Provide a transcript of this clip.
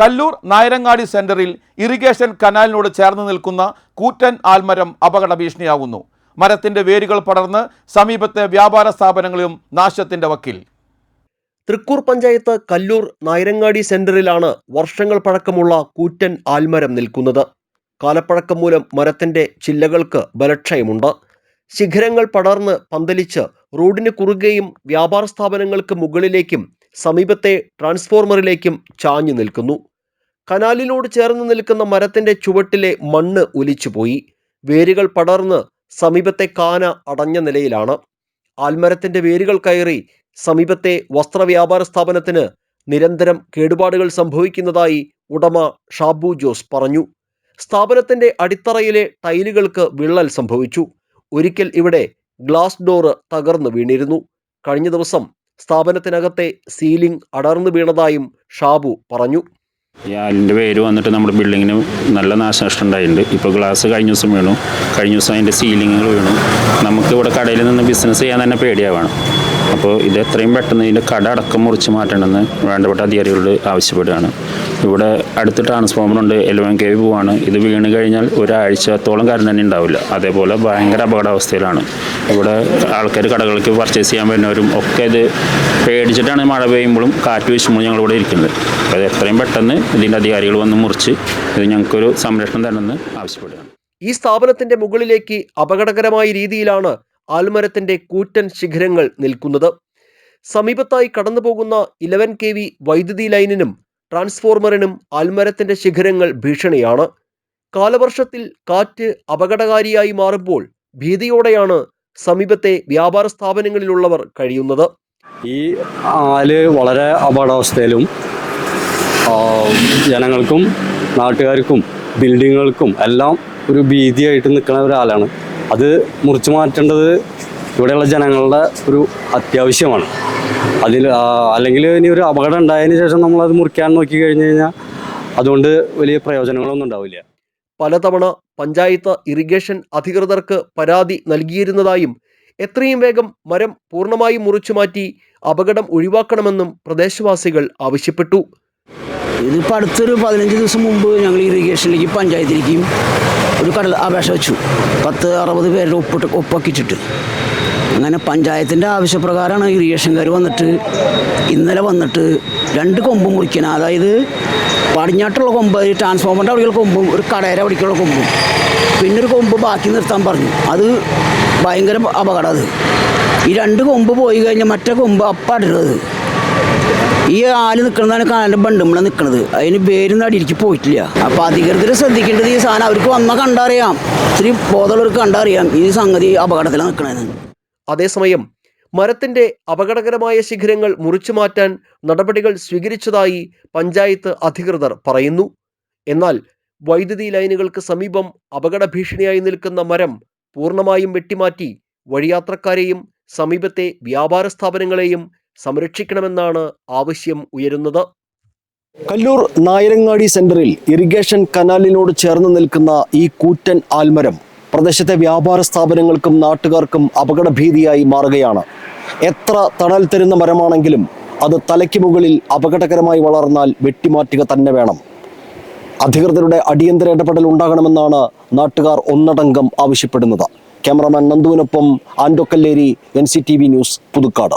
കല്ലൂർ നായരങ്ങാടി സെന്ററിൽ ഇറിഗേഷൻ കനാലിനോട് ചേർന്ന് നിൽക്കുന്ന കൂറ്റൻ ആൽമരം അപകട ഭീഷണിയാകുന്നു മരത്തിന്റെ വേരുകൾ പടർന്ന് സമീപത്തെ വ്യാപാര സ്ഥാപനങ്ങളിലും നാശത്തിന്റെ വക്കിൽ. തൃക്കൂർ പഞ്ചായത്ത് കല്ലൂർ നായരങ്ങാടി സെന്ററിലാണ് വർഷങ്ങൾ പഴക്കമുള്ള കൂറ്റൻ ആൽമരം നിൽക്കുന്നത്. കാലപ്പഴക്കം മൂലം മരത്തിന്റെ ചില്ലകൾക്ക് ബലക്ഷയമുണ്ട്. ശിഖരങ്ങൾ പടർന്ന് പന്തലിച്ച് റോഡിന് കുറുകെയും വ്യാപാര സ്ഥാപനങ്ങൾക്ക് മുകളിലേക്കും സമീപത്തെ ട്രാൻസ്ഫോർമറിലേക്കും ചാഞ്ഞു നിൽക്കുന്നു. കനാലിനോട് ചേർന്ന് നിൽക്കുന്ന മരത്തിന്റെ ചുവട്ടിലെ മണ്ണ് ഒലിച്ചുപോയി. വേരുകൾ പടർന്ന് സമീപത്തെ കാന അടഞ്ഞ നിലയിലാണ്. ആൽമരത്തിന്റെ വേരുകൾ കയറി സമീപത്തെ വസ്ത്രവ്യാപാര സ്ഥാപനത്തിന് നിരന്തരം കേടുപാടുകൾ സംഭവിക്കുന്നതായി ഉടമ ഷാബു ജോസ് പറഞ്ഞു. സ്ഥാപനത്തിന്റെ അടിത്തറയിലെ ടൈലുകൾക്ക് വിള്ളൽ സംഭവിച്ചു. ഒരിക്കൽ ഇവിടെ ഗ്ലാസ് ഡോറ് തകർന്നു വീണിരുന്നു. കഴിഞ്ഞ ദിവസം സ്ഥാപനത്തിനകത്തെ സീലിംഗ് അടർന്നു വീണതായും ഷാബു പറഞ്ഞു. ഈ പേര് വന്നിട്ട് നമ്മുടെ ബിൽഡിങ്ങിന് നല്ല നാശനഷ്ടം ഉണ്ടായിട്ടുണ്ട്. ഇപ്പോൾ ഗ്ലാസ് കഴിഞ്ഞ ദിവസം വീണു. കഴിഞ്ഞ ദിവസം അതിന്റെ സീലിങ്ങുകൾ വീണു. നമുക്ക് ഇവിടെ കടയിൽ നിന്ന് ബിസിനസ് ചെയ്യാൻ തന്നെ പേടിയാവണം അപ്പോൾ ഇത് എത്രയും പെട്ടെന്ന് ഇതിന്റെ കട അടക്കം മുറിച്ച് മാറ്റണമെന്ന് വേണ്ടപ്പെട്ട അധികാരികളോട് ആവശ്യപ്പെടുകയാണ്. ഇവിടെ അടുത്ത് ട്രാൻസ്ഫോമർ ഉണ്ട് എലവൻ കെ വി പോവാണ്. ഇത് വീണ് കഴിഞ്ഞാൽ ഒരാഴ്ചത്തോളം കാര്യം തന്നെ ഉണ്ടാവില്ല. അതേപോലെ ഭയങ്കര അപകടാവസ്ഥയിലാണ്. ഇവിടെ ആൾക്കാർ കടകൾക്ക് പർച്ചേസ് ചെയ്യാൻ വരുന്നവരും ഒക്കെ ഇത് പേടിച്ചിട്ടാണ് മഴ പെയ്യുമ്പോഴും കാറ്റ് വീശുമ്പോഴും ഞങ്ങളിവിടെ ഇരിക്കുന്നത്. അപ്പോൾ എത്രയും പെട്ടെന്ന് ഇതിന്റെ അധികാരികൾ വന്ന് മുറിച്ച് ഇത് ഞങ്ങൾക്കൊരു സംരക്ഷണം തരണമെന്ന് ആവശ്യപ്പെടുകയാണ്. ഈ സ്ഥാപനത്തിന്റെ മുകളിലേക്ക് അപകടകരമായ രീതിയിലാണ് ആൽമരത്തിന്റെ കൂറ്റൻ ശിഖരങ്ങൾ നിൽക്കുന്നത്. സമീപത്തായി കടന്നുപോകുന്ന ഇലവൻ കെ വി വൈദ്യുതി ലൈനിനും ട്രാൻസ്ഫോർമറിനും ആൽമരത്തിന്റെ ശിഖരങ്ങൾ ഭീഷണിയാണ്. കാലവർഷത്തിൽ കാറ്റ് അപകടകാരിയായി മാറുമ്പോൾ ഭീതിയോടെയാണ് സമീപത്തെ വ്യാപാര സ്ഥാപനങ്ങളിലുള്ളവർ കഴിയുന്നത്. ഈ ആൽ വളരെ അപകടാവസ്ഥയിലും ജനങ്ങൾക്കും നാട്ടുകാർക്കും ബിൽഡിങ്ങുകൾക്കും എല്ലാം ഒരു ഭീതിയായിട്ട് നിൽക്കുന്ന ഒരാളാണ്. അത് മുറിച്ചു മാറ്റേണ്ടത് ഇവിടെയുള്ള ജനങ്ങളുടെ ഒരു അത്യാവശ്യമാണ്. അതിൽ അല്ലെങ്കിൽ ഇനി ഒരു അപകടം ഉണ്ടായതിന് ശേഷം നമ്മളത് മുറിക്കാൻ നോക്കി കഴിഞ്ഞു കഴിഞ്ഞാൽ അതുകൊണ്ട് വലിയ പ്രയോജനങ്ങളൊന്നും ഉണ്ടാവില്ല. പലതവണ പഞ്ചായത്ത് ഇറിഗേഷൻ അധികൃതർക്ക് പരാതി നൽകിയിരുന്നതായും എത്രയും വേഗം മരം പൂർണമായും മുറിച്ചു മാറ്റി അപകടം ഒഴിവാക്കണമെന്നും പ്രദേശവാസികൾ ആവശ്യപ്പെട്ടു. ഇതിപ്പോൾ അടുത്തൊരു പതിനഞ്ച് ദിവസം മുമ്പ് ഞങ്ങൾ ഇറിഗേഷനിലേക്ക് പഞ്ചായത്തിലേക്കും ഒരു കടൽ അപേക്ഷ വെച്ചു. പത്ത് അറുപത് പേരുടെ ഒപ്പിട്ട് ഒപ്പാക്കിച്ചിട്ട് അങ്ങനെ പഞ്ചായത്തിന്റെ ആവശ്യപ്രകാരമാണ് ഇറിഗേഷൻകാർ വന്നിട്ട് ഇന്നലെ വന്നിട്ട് രണ്ട് കൊമ്പ് മുറിക്കണം അതായത് പടിഞ്ഞാട്ടുള്ള കൊമ്പ് ട്രാൻസ്ഫോമറിന്റെ അവിടേക്കുള്ള കൊമ്പും ഒരു കടയുടെ അവിടേക്കുള്ള കൊമ്പും. പിന്നെ ഒരു കൊമ്പ് ബാക്കി നിർത്താൻ പറഞ്ഞു. അത് ഭയങ്കര അപകടം അത്. ഈ രണ്ട് കൊമ്പ് പോയി കഴിഞ്ഞാൽ മറ്റേ കൊമ്പ് അപ്പാടരുത് ഈ ആൽ നിൽക്കുന്നതാണ് കാലിന്റെ ബണ്ടുമ്പള നിൽക്കുന്നത് അതിന് പേരും അടിയിലേക്ക് പോയിട്ടില്ല. അപ്പോൾ അധികൃതർ ശ്രദ്ധിക്കേണ്ടത് ഈ സാധനം അവർക്ക് വന്ന കണ്ടറിയാം. ഇത്തിരി ബോധമുള്ളവർക്ക് കണ്ടറിയാം ഈ സംഗതി അപകടത്തിലാണ് നിൽക്കണതെന്ന് അതേസമയം മരത്തിന്റെ അപകടകരമായ ശിഖരങ്ങൾ മുറിച്ചു മാറ്റാൻ നടപടികൾ സ്വീകരിച്ചതായി പഞ്ചായത്ത് അധികൃതർ പറയുന്നു. എന്നാൽ വൈദ്യുതി ലൈനുകൾക്ക് സമീപം അപകട ഭീഷണിയായി നിൽക്കുന്ന മരം പൂർണമായും വെട്ടിമാറ്റി വഴിയാത്രക്കാരെയും സമീപത്തെ വ്യാപാര സ്ഥാപനങ്ങളെയും സംരക്ഷിക്കണമെന്നാണ് ആവശ്യം ഉയരുന്നത്. കല്ലൂർ നായരങ്ങാടി സെന്ററിൽ ഇറിഗേഷൻ കനാലിനോട് ചേർന്ന് നിൽക്കുന്ന ഈ കൂറ്റൻ ആൽമരം പ്രദേശത്തെ വ്യാപാര സ്ഥാപനങ്ങൾക്കും നാട്ടുകാർക്കും അപകട ഭീതിയായി മാറുകയാണ്. എത്ര തണൽ തരുന്ന മരമാണെങ്കിലും അത് തലയ്ക്ക് മുകളിൽ അപകടകരമായി വളർന്നാൽ വെട്ടിമാറ്റുക തന്നെ വേണം. അധികൃതരുടെ അടിയന്തര ഇടപെടൽ ഉണ്ടാകണമെന്നാണ് നാട്ടുകാർ ഒന്നടങ്കം ആവശ്യപ്പെടുന്നത്. ക്യാമറമാൻ നന്ദുവിനൊപ്പം ആൻഡോ കല്ലേരി എൻ ന്യൂസ് പുതുക്കാട്.